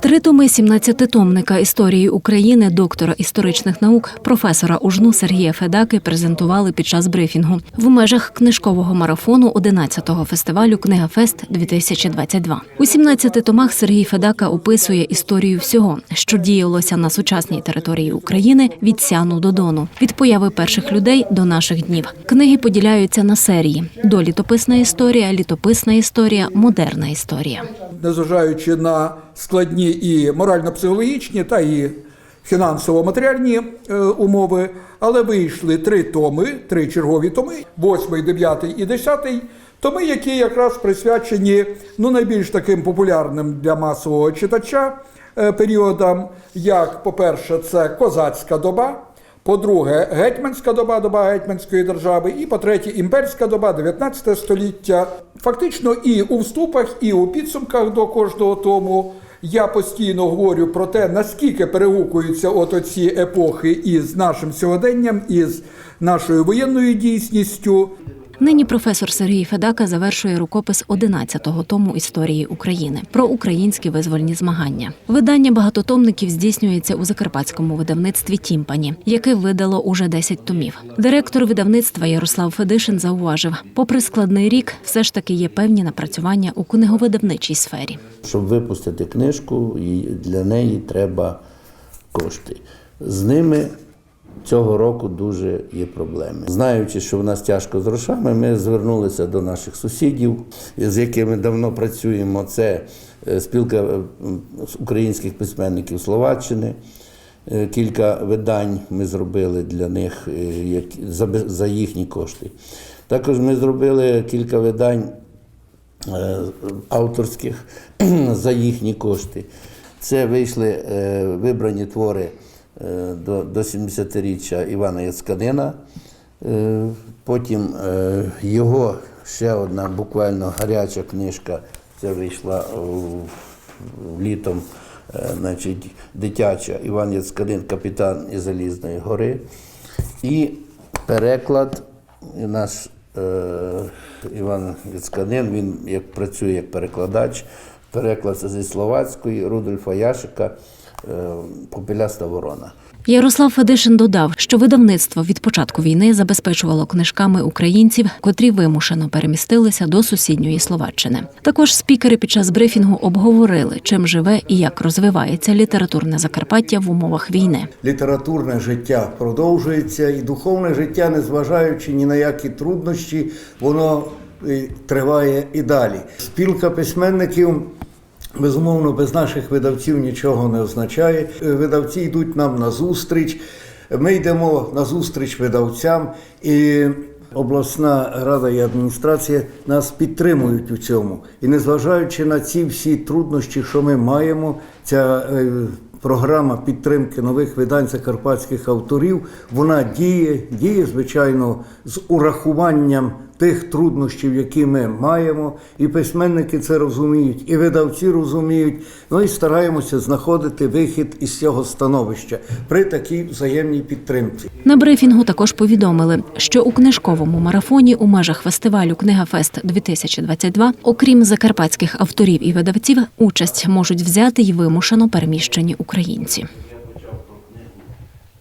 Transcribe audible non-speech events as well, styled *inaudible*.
Три томи 17-томника історії України доктора історичних наук професора ужну Сергія Федаки презентували під час брифінгу в межах книжкового марафону 11-го фестивалю Фест 2022 У 17 томах Сергій Федака описує історію всього, що діялося на сучасній території України від Сяну до Дону, від появи перших людей до наших днів. Книги поділяються на серії: долітописна історія, літописна історія, модерна історія. незважаючи на складні і морально-психологічні та і фінансово-матеріальні е, умови, але вийшли три томи, три чергові томи: восьмий, дев'ятий і десятий. Томи, які якраз присвячені ну, найбільш таким популярним для масового читача е, періодам, як, по-перше, це козацька доба. По-друге, гетьманська доба, доба гетьманської держави, і по-третє, імперська доба, 19 століття. Фактично, і у вступах, і у підсумках до кожного тому я постійно говорю про те, наскільки перегукуються от оці епохи із нашим сьогоденням, із нашою воєнною дійсністю. Нині професор Сергій Федака завершує рукопис 11-го тому історії України про українські визвольні змагання. Видання багатотомників здійснюється у закарпатському видавництві Тімпані, яке видало уже 10 томів. Директор видавництва Ярослав Федишин зауважив, попри складний рік, все ж таки є певні напрацювання у книговидавничій сфері. Щоб випустити книжку, для неї треба кошти. З ними цього року дуже є проблеми. Знаючи, що в нас тяжко з грошами, ми звернулися до наших сусідів, з якими давно працюємо. Це е, спілка е, українських письменників Словаччини. Е, Кілька видань ми зробили для них за їхні кошти. Також ми зробили кілька видань авторських *clears throat* за їхні кошти. Це вийшли вибрані твори до, до 70-річчя Івана Яцканина. Е, Потім е, його ще одна буквально гаряча книжка. Це вийшла літом, е, значить, дитяча Іван Яцканин, капітан із Залізної гори. І переклад наш е, Іван Яцканин, він як працює як перекладач, переклад зі словацької Рудольфа Яшика е, Попеляста ворона. Ярослав Федишин додав, що видавництво від початку війни забезпечувало книжками українців, котрі вимушено перемістилися до сусідньої Словаччини. Також спікери під час брифінгу обговорили, чим живе і як розвивається літературне Закарпаття в умовах війни. літературне життя продовжується, і духовне життя, незважаючи ні на які труднощі, воно е, триває і далі. Спілка письменників. Безумовно, без наших видавців нічого не означає. Е, Видавці йдуть нам на зустріч. Ми йдемо на зустріч видавцям, і обласна рада і адміністрація нас підтримують у цьому. І незважаючи на ці всі труднощі, що ми маємо, ця е, програма підтримки нових видань закарпатських авторів, вона діє, діє, звичайно, з урахуванням тих труднощів, які ми маємо, і письменники це розуміють, і видавці розуміють. Ну і стараємося знаходити вихід із цього становища при такій взаємній підтримці. На брифінгу також повідомили, що у книжковому марафоні у межах фестивалю Фест 2022 окрім закарпатських авторів і видавців, участь можуть взяти й вимушено переміщені українці.